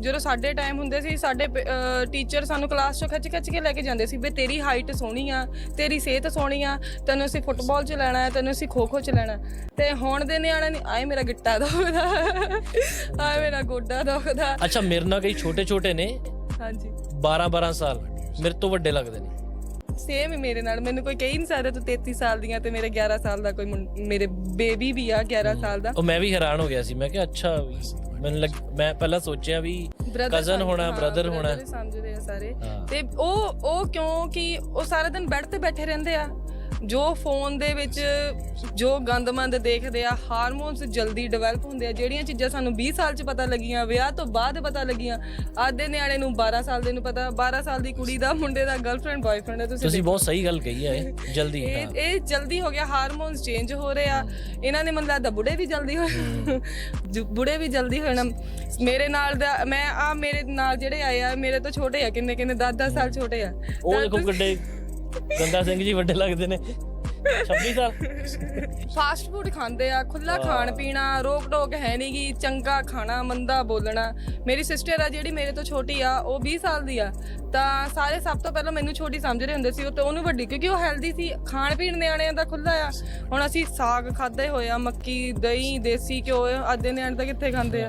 ਜਦੋਂ ਸਾਡੇ ਟਾਈਮ ਹੁੰਦੇ ਸੀ ਸਾਡੇ ਟੀਚਰ ਸਾਨੂੰ ਕਲਾਸ 'ਚੋਂ ਖਿੱਚ ਖਿੱਚ ਕੇ ਲੈ ਕੇ ਜਾਂਦੇ ਸੀ ਵੀ ਤੇਰੀ ਹਾਈਟ ਸੋਹਣੀ ਆ ਤੇਰੀ ਸਿਹਤ ਸੋਹਣੀ ਆ ਤੈਨੂੰ ਅਸੀਂ ਫੁੱਟਬਾਲ 'ਚ ਲੈਣਾ ਹੈ ਤੈਨੂੰ ਅਸੀਂ ਖੋ ਖੋ 'ਚ ਲੈਣਾ। ਤੇ ਹੁਣ ਦੇ ਨਿਆਣੇ ਨੇ ਆਏ ਮੇਰਾ ਗਿੱਟਾ ਦੁਖਦਾ ਆਏ ਮੇਰਾ ਗੋਡਾ ਦੁਖਦਾ। ਅੱਛਾ ਮੇਰੇ ਨਾਲ ਕਈ ਛੋਟੇ ਛੋਟੇ ਨੇ। ਹਾਂਜੀ। 12 12 ਸਾਲ ਮੇਰੇ ਤੋਂ ਵੱਡੇ ਲੱਗਦੇ ਨੇ। ਸੇਮ ਹੀ ਮੇਰੇ ਨਾਲ। ਮੈਨੂੰ ਕੋਈ ਕਹਿ ਹੀ ਨਹੀਂ ਸਕਦਾ ਤੂੰ 33 ਸਾਲ ਦੀਆਂ ਤੇ ਮੇਰੇ 11 ਸਾਲ ਦਾ ਕੋਈ ਮੁੰ- ਮੇਰੇ ਬੇਬੀ ਵੀ ਆ 11 ਸਾਲ ਦਾ। ਉਹ ਮੈਂ ਵੀ ਹੈਰਾਨ ਹੋ ਗਿਆ ਸੀ। ਮੈਂ ਕਿਹਾ ਅੱਛਾ ਮੈਨੂੰ ਲੱਗ ਮੈਂ ਪਹਿਲਾਂ ਸੋਚਿਆ ਵੀ Brother ਕਜ਼ਨ ਹੋਣਾ ਹਾਂ, ਬ੍ਰਦਰ brother ਹੋਣਾ। ਹੀ ਸਮਝਦੇ ਆ ਸਾਰੇ। ਹਾਂ। ਤੇ ਉਹ ਉਹ ਕਿਉਂ ਕਿ ਉਹ ਸਾਰਾ ਦਿਨ ਬੈੱਡ ਤੇ ਬੈਠੇ ਰਹਿੰਦੇ ਆ? ਜੋ ਫੋਨ ਦੇ ਵਿੱਚ ਜੋ ਗੰਦਮੰਦ ਦੇਖਦੇ ਆ ਹਾਰਮੋਨਸ ਜਲਦੀ ਡਿਵੈਲਪ ਹੁੰਦੇ ਆ ਜਿਹੜੀਆਂ ਚੀਜ਼ਾਂ ਸਾਨੂੰ 20 ਸਾਲ 'ਚ ਪਤਾ ਲੱਗੀਆਂ ਵਿਆਹ ਤੋਂ ਬਾਅਦ ਪਤਾ ਲੱਗੀਆਂ ਅੱਜ ਦੇ ਨਿਆਣੇ ਨੂੰ 12 ਸਾਲ ਦੇ ਨੂੰ ਪਤਾ 12 ਸਾਲ ਦੀ ਕੁੜੀ ਦਾ ਮੁੰਡੇ ਦਾ ਗਰਲਫ੍ਰੈਂਡ ਬॉयਫ੍ਰੈਂਡ ਹੈ ਤੁਸੀਂ ਤੁਸੀਂ ਬਹੁਤ ਸਹੀ ਗੱਲ ਕਹੀ ਹੈ ਇਹ ਜਲਦੀ ਇਹ ਇਹ ਜਲਦੀ ਹੋ ਗਿਆ ਹਾਰਮੋਨਸ ਚੇਂਜ ਹੋ ਰਹੇ ਆ। ਇਹਨਾਂ ਨੇ ਮਤਲਬ ਲੱਗਦਾ ਬੁੜੇ ਵੀ ਜਲਦੀ ਹੋ ਜ- ਬੁੜੇ ਵੀ ਜਲਦੀ ਹੋਣਾ ਮੇਰੇ ਨਾਲ ਦਾ ਮੈਂ ਆ ਮੇਰੇ ਨਾਲ ਜਿਹੜੇ ਆਏ ਆ ਮੇਰੇ ਤੋਂ ਛੋਟੇ ਆ ਕਿੰਨੇ ਕਿੰਨੇ 10 10 ਸਾਲ ਛੋਟੇ ਆ। ਉਹ ਦੇਖੋ ਕਿੱਡੇ ਗੰਦਾ ਸਿੰਘ ਜੀ ਵੱਡੇ ਲੱਗਦੇ ਨੇ। 26 ਸਾਲ। ਫਾਸਟ ਫੂਡ ਖਾਂਦੇ ਆ ਖੁੱਲਾ ਖਾਣ ਪੀਣਾ ਰੋਕ ਟੋਕ ਹੈ ਨਹੀਂਗੀ ਚੰਗਾ ਖਾਣਾ ਮੰਦਾ ਬੋਲਣਾ। ਮੇਰੀ ਸਿਸਟਰ ਆ ਜਿਹੜੀ ਮੇਰੇ ਤੋਂ ਛੋਟੀ ਆ ਉਹ 20 ਸਾਲ ਦੀ ਆ। ਤਾਂ ਸਾਰੇ ਸਭ ਤੋਂ ਪਹਿਲਾਂ ਮੈਨੂੰ ਛੋਟੀ ਸਮਝਦੇ ਹੁੰਦੇ ਸੀ ਉਹ ਤੇ ਉਹਨੂੰ ਵੱਡੀ ਕਿਉਂਕਿ ਉਹ ਹੈਲਦੀ ਸੀ। ਖਾਣ ਪੀਣ ਨਿਆਣਿਆਂ ਦਾ ਖੁੱਲਾ ਆ। ਹੁਣ ਅਸੀਂ ਸਾਗ ਖਾਦੇ ਹੋਏ ਆ ਮੱਕੀ ਦਹੀਂ ਦੇਸੀ ਘਿਓ ਅੱਜ ਦੇ ਨਿਆਣੇ ਤਾਂ ਕਿੱਥੇ ਖਾਂਦੇ ਆ?